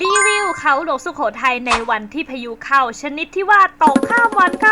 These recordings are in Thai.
รีวิวเขาหลวงสุโขทัยในวันที่พายุเข้า ชนิดที่ว่าตกข้ามวันข้าม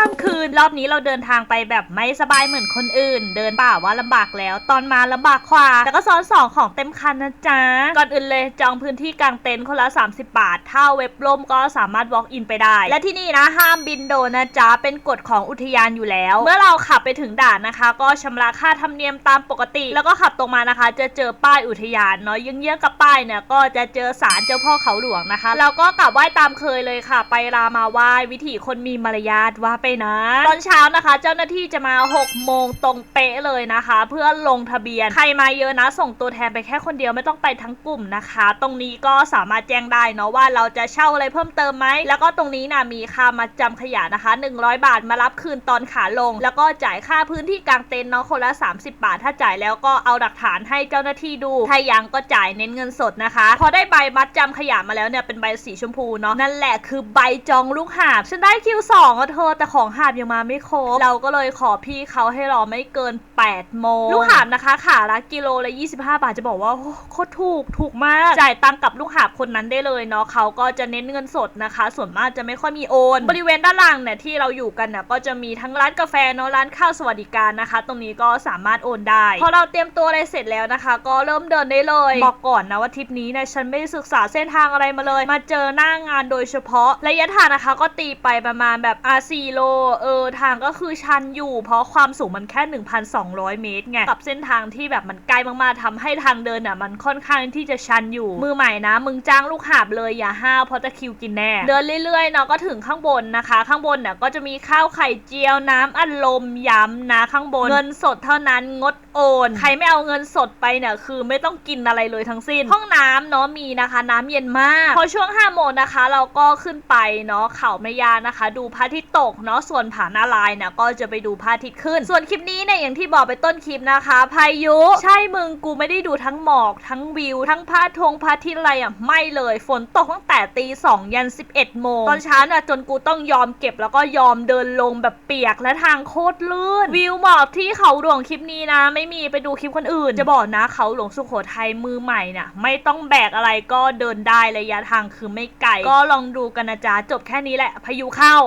รอบนี้เราเดินทางไปแบบไม่สบายเหมือนคนอื่น เดินป่าว่าลำบากแล้ว ตอนมาลำบากกว่าแต่ก็ซ้อนสองของเต็มคันนะจ๊ะ ก่อนอื่นเลยจองพื้นที่กลางเต็นท์คนละ 30 บาท ถ้าเว็บล่มก็สามารถ walk in ไปได้ และที่นี่นะห้ามบินโดนนะจ๊ะ เป็นกฎของอุทยานอยู่แล้ว เมื่อเราขับไปถึงด่านนะคะ ก็ชำระค่าธรรมเนียมตามปกติ แล้วก็ขับตรงมานะคะ จะเจอป้ายอุทยานเนาะเยื้องๆกับป้ายเนี่ยก็จะเจอศาลเจ้าพ่อเขาหลวงนะคะ แล้วก็กลับไหว้ตามเคยเลยค่ะ ไปรามาไหว้วิถีคนมีมารยาทว่าไปนะตอนเช้านะคะ เจ้าหน้าที่จะมา6โมงตรงเป๊ะเลยนะคะ เพื่อลงทะเบียนใครมาเยอะนะ ส่งตัวแทนไปแค่คนเดียวไม่ต้องไปทั้งกลุ่มนะคะ ตรงนี้ก็สามารถแจ้งได้เนาะว่าเราจะเช่าอะไรเพิ่มเติมไหมแล้วก็ตรงนี้นะมีค่ามาจำขยะนะคะ 100 บาทมารับคืนตอนขาลง แล้วก็จ่ายค่าพื้นที่กลางเต็นท์เนาะคนละ 30 บาท ถ้าจ่ายแล้วก็เอาหลักฐานให้เจ้าหน้าที่ดูถ้ายังก็จ่ายเน้นเงินสดนะคะ พอได้ใบมัดจำขยะมาแล้วเนี่ยเป็นใบสีชมพูเนาะนั่นแหละคือใบจองลูกหาบฉันได้คิวสองอะเธอแต่ของหาบยังมาไม่ครบ เราก็เลยขอพี่เขาให้รอไม่เกิน 8 โมง ลูกหาบนะคะขาละกิโลละ 25 บาทจะบอกว่าโคตรถูกถูกมาก จ่ายตังค์กับลูกหาบคนนั้นได้เลยเนาะเขาก็จะเน้นเงินสดนะคะ ส่วนมากจะไม่ค่อยมีโอน บริเวณด้านล่างเนี่ยที่เราอยู่กันเนี่ยก็จะมีทั้งร้านกาแฟเนาะร้านข้าวสวัสดิการนะคะ ตรงนี้ก็สามารถโอนได้ พอเราเตรียมตัวอะไรเสร็จแล้วนะคะ ก็เริ่มเดินได้เลยบอกก่อนนะว่าทริปนี้เนี่ยฉันไม่ได้ศึกษาเส้นทางอะไรมาเลย มาเจอหน้างานโดยเฉพาะระยะทางนะคะ ก็ตีไปประมาณแบบอาซีโลเออทางก็คือชันอยู่ เพราะความสูงมันแค่ 1,200 เมตรไงกับเส้นทางที่แบบมันไกลมากๆทำให้ทางเดินอะมันค่อนข้างที่จะชันอยู่ มือใหม่นะ มึงจ้างลูกหาบเลยอย่าห้าวเพราะตะคิวกินแน่ เดินเรื่อยๆเนาะก็ถึงข้างบนนะคะ ข้างบนเนี่ยก็จะมีข้าวไข่เจียวน้ำอัดลมย้ำนะข้างบน เงินสดเท่านั้นงดโอน ใครไม่เอาเงินสดไปเนี่ยคือไม่ต้องกินอะไรเลยทั้งสิ้น ห้องน้ำเนาะมีนะคะ น้ำเย็นมากพอช่วง5โมงนะคะ เราก็ขึ้นไปเนาะเขาแม่ยานะคะ ดูพระอาทิตย์ตกเนาะส่วนผานาลายนี่ยก็จะไปดูพระอาทิตย์ขึ้น ส่วนคลิปนี้เนี่ยอย่างที่บอกไปต้นคลิปนะคะ พายุ ใช่มึงกูไม่ได้ดูทั้งหมอกทั้งวิว ทั้งพระธงพระอาทิตย์อะไรอะไม่เลย ฝนตกตั้งแต่ตีสองยัน 11 โมง ตอนเช้าเนี่ยจนกูต้องยอมเก็บแล้วก็ยอมเดินลงแบบเปียกและทางโคตรลื่น วิวหมอกที่เขาหลวงคลิปนี้นะ ไม่มีไปดูคลิปคนอื่น จะบอกนะเขาหลวงสุโขทัยมือใหม่เนี่ยไม่ต้องแบกอะไรก็เดินได้ระยะทางคือไม่ไกลก็ลองดูกันนะจ๊ะจบแค่นี้แหละพายุเข้า